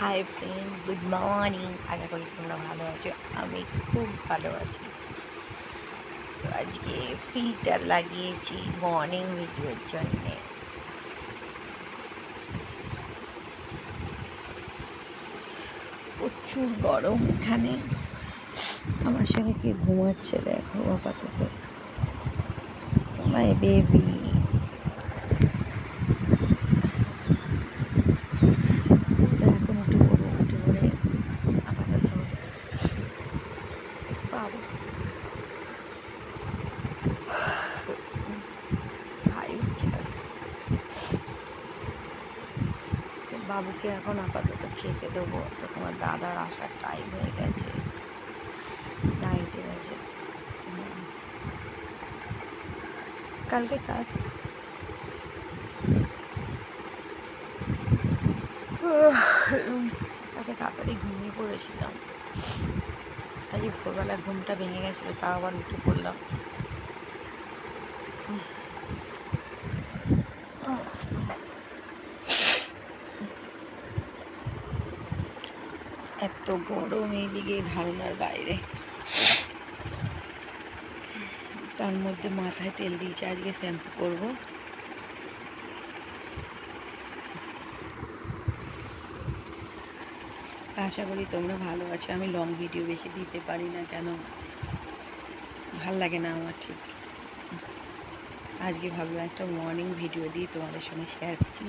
High friend good morning আশা করি তোমরা ভালো আছো। আমি খুব ভালো আছি। তো আজকে ফিল্টার লাগিয়েছি মর্নিং ভিডিওর জন্যে। প্রচুর গরম এখানে। আমার সঙ্গে কে ঘুমাচ্ছে দেখো আপাতত। মাই বেবি তো এখন উঠে পড়ব উঠে পড়ে আপাতত তো বাবুকে এখন আপাতত খেতে দেবো। তো তোমার দাদার আসার টাইম হয়ে গেছে। নাইটে গেছে। কালকে কালকে তাড়াতাড়ি ঘুমিয়ে পড়েছিলাম। আজ ভোরবেলা ঘুমটা ভেঙে গেছিল, তাও আবার উঠে পড়লাম। এত গরম এইদিকে ধারণার বাইরে। তার মধ্যে মাথায় তেল দিয়েছি, আজকে শ্যাম্পু করব। আশা করি তোমরা ভালো আছো। আমি লং ভিডিও বেশি দিতে পারি না কেন? ভালো লাগে না আমার, ঠিক। আজকে ভাবলাম একটা মর্নিং ভিডিও দিই তোমাদের সঙ্গে শেয়ার করি।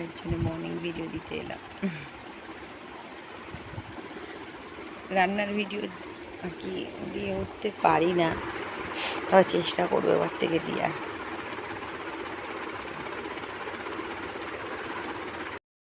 এর জন্য মর্নিং ভিডিও দিতে এলাম। রান্নার ভিডিও আর কি দিয়ে উঠতে পারি না। চেষ্টা করব এবার থেকে দেওয়ার